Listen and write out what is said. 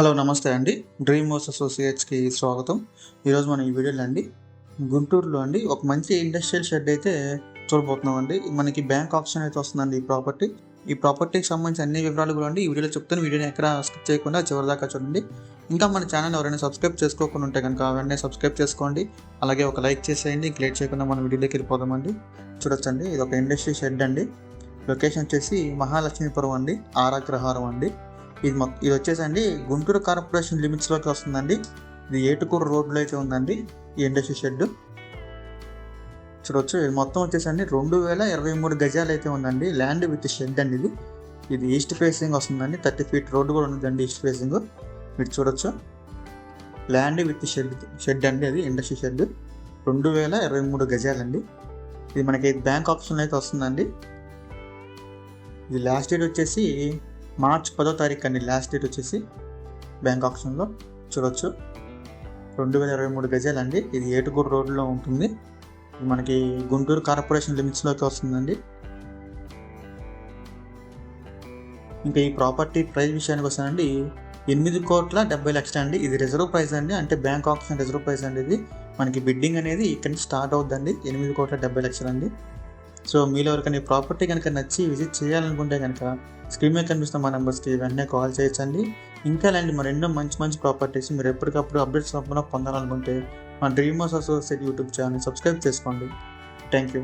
Hello నమస్తే అండి. Dream house అసోసియేట్స్కి స్వాగతం. ఈరోజు మనం ఈ వీడియోలో అండి గుంటూరులో అండి ఒక మంచి ఇండస్ట్రియల్ షెడ్ అయితే చూడబోతున్నాం అండి మనకి బ్యాంక్ ఆప్షన్ అయితే వస్తుందండి ఈ ప్రాపర్టీ ఈ ప్రాపర్టీకి సంబంధించిన అన్ని వివరాలు కూడా అండి ఈ వీడియోలో చెప్తాను. వీడియోని ఎక్కడ స్కిప్ చేయకుండా చివరి దాకా చూడండి. ఇంకా మన ఛానల్ ఎవరైనా సబ్స్క్రైబ్ చేసుకోకుండా ఉంటే కనుక వెంటనే సబ్స్క్రైబ్ చేసుకోండి. అలాగే ఒక లైక్ చేసేయండి. ఇంక లేట్ చేయకుండా మన వీడియోలోకి వెళ్ళిపోదామండి. చూడొచ్చండి. ఇది ఒక ఇండస్ట్రీ షెడ్ అండి. లొకేషన్ వచ్చేసి మహాలక్ష్మీపురం అండి. ఆరాగ్రహారం అండి. ఇది మొత్తం ఇది వచ్చేసండి గుంటూరు కార్పొరేషన్ లిమిట్స్లోకి వస్తుందండి. ఇది ఏటుకూరు రోడ్లో అయితే ఉందండి ఈ ఇండస్ట్రీ షెడ్ చూడొచ్చు ఇది మొత్తం వచ్చేసండి రెండు వేల ఇరవై మూడు గజాలు అయితే ఉందండి ల్యాండ్ విత్ షెడ్ అండి ఇది. ఇది ఈస్ట్ ఫేసింగ్ వస్తుందండి థర్టీ ఫీట్ రోడ్డు కూడా ఉందండి ఈస్ట్ ఫేసింగ్. మీరు చూడొచ్చు. ల్యాండ్ విత్ షెడ్ షెడ్ అండి అది ఇండస్ట్రీ షెడ్ రెండు వేల ఇరవై మూడు గజాలండి. ఇది మనకి బ్యాంక్ ఆప్షన్ అయితే వస్తుందండి. ఇది లాస్ట్ డేట్ వచ్చేసి మార్చ్ పదో తారీఖు అండి లాస్ట్ డేట్ వచ్చేసి బ్యాంక్ ఆప్షన్లో. చూడొచ్చు. రెండు వేల ఇరవై మూడు గజాలండి. ఇది ఏటుగూరు రోడ్లో ఉంటుంది. మనకి గుంటూరు కార్పొరేషన్ లిమిట్స్లోకి వస్తుందండి. ఇంకా ఈ ప్రాపర్టీ ప్రైస్ విషయానికి వస్తానండి. ఎనిమిది కోట్ల డెబ్బై లక్షలు అండి. ఇది రిజర్వ్ ప్రైస్ అండి. అంటే బ్యాంక్ ఆప్షన్ రిజర్వ్ ప్రైస్ అండి ఇది. మనకి బిడ్డింగ్ అనేది ఇక్కడ స్టార్ట్ అవుతుందండి ఎనిమిది కోట్ల డెబ్బై లక్షలు అండి సో మీలో ఎవరికైనా ఈ ప్రాపర్టీ కనుక నచ్చి విజిట్ చేయాలనుకుంటే కనుక స్క్రీన్ మీద కనిపిస్తున్న మా నెంబర్స్కి వెంటనే కాల్ చేయొచ్చండి. ఇంకా ఇలాంటి మరెన్నో మంచి మంచి ప్రాపర్టీస్ మీరు ఎప్పటికప్పుడు అప్డేట్స్ తప్పకుండా పొందాలనుకుంటే మా dream house associate YouTube channel subscribe చేసుకోండి. Thank you.